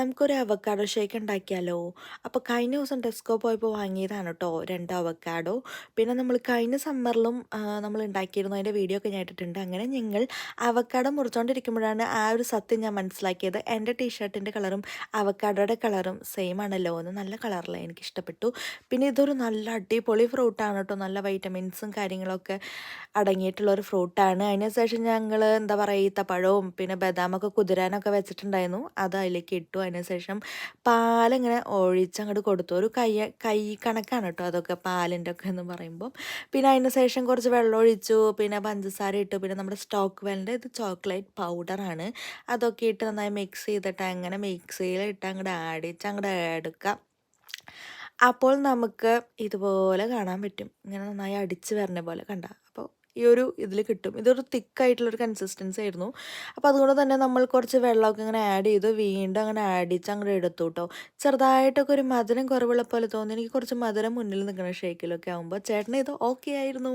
നമുക്കൊരു avocado shake ഉണ്ടാക്കിയാലോ? അപ്പോൾ കഴിഞ്ഞ ദിവസം ടെസ്കോ പോയപ്പോൾ വാങ്ങിയതാണ് കേട്ടോ രണ്ട് അവക്കാഡോ. പിന്നെ നമ്മൾ കഴിഞ്ഞ സമ്മറിലും നമ്മൾ ഉണ്ടാക്കിയിരുന്നു. അതിന്റെ വീഡിയോ ഒക്കെ ഞാൻ ഇട്ടിട്ടുണ്ട്. അങ്ങനെ ഞങ്ങൾ അവക്കാഡോ മുറിച്ചുകൊണ്ടിരിക്കുമ്പോഴാണ് ആ ഒരു സത്യം ഞാൻ മനസ്സിലാക്കിയത്. എന്റെ ടീഷർട്ടിന്റെ കളറും അവക്കാഡോയുടെ കളറും സെയിം ആണല്ലോ എന്ന്. നല്ല കളറിലാണ് എനിക്ക് ഇഷ്ടപ്പെട്ടു. പിന്നെ ഇതൊരു നല്ല അടിപൊളി ഫ്രൂട്ടാണ് കേട്ടോ നല്ല വൈറ്റമിൻസും കാര്യങ്ങളൊക്കെ അടങ്ങിയിട്ടുള്ള ഒരു ഫ്രൂട്ടാണ് അതിനുശേഷം ഞങ്ങൾ എന്താ പറയുക ഈത്തപ്പഴവും പിന്നെ ബദാമൊക്കെ കുതിരാനൊക്കെ വെച്ചിട്ടുണ്ടായിരുന്നു. അത് അതിലേക്ക് ഇട്ടു. അതിന് ശേഷം പാലിങ്ങനെ ഒഴിച്ചങ്ങോട്ട് കൊടുത്തു. ഒരു കൈ കൈ കണക്കാണ് കേട്ടോ അതൊക്കെ പാലിന്റെ ഒക്കെ എന്ന് പറയുമ്പോൾ പിന്നെ അതിന് ശേഷം കുറച്ച് വെള്ളം ഒഴിച്ചു. പിന്നെ പഞ്ചസാര ഇട്ടു. പിന്നെ നമ്മുടെ സ്റ്റോക്ക് വെല്ലിന്റെ ഇത് ചോക്ലേറ്റ് പൗഡറാണ് അതൊക്കെ ഇട്ട് നന്നായി മിക്സ് ചെയ്തിട്ട് അങ്ങനെ മിക്സിയിൽ ഇട്ട് അങ്ങോട്ട് ആടിച്ച് അങ്ങോട്ട് എടുക്കാം. അപ്പോൾ നമുക്ക് ഇതുപോലെ കാണാൻ പറ്റും. ഇങ്ങനെ നന്നായി അടിച്ച് വരണ പോലെ കണ്ട. അപ്പോൾ ഈ ഒരു ഇതിൽ കിട്ടും. ഇതൊരു തിക്കായിട്ടുള്ളൊരു കൺസിസ്റ്റൻസി ആയിരുന്നു. അപ്പോൾ അതുകൊണ്ട് തന്നെ നമ്മൾ കുറച്ച് വെള്ളമൊക്കെ ഇങ്ങനെ ആഡ് ചെയ്ത്. വീണ്ടും അങ്ങനെ അടിച്ച് അങ്ങോട്ട് എടുത്തു കേട്ടോ ചെറുതായിട്ടൊക്കെ ഒരു മധുരം കുറവുള്ള പോലെ തോന്നി. എനിക്ക് കുറച്ച് മധുരം മുന്നിൽ നിൽക്കുന്ന ഷേക്കിലൊക്കെ ആകുമ്പോൾ ചേട്ടൻ ഇത് ഓക്കെ ആയിരുന്നു.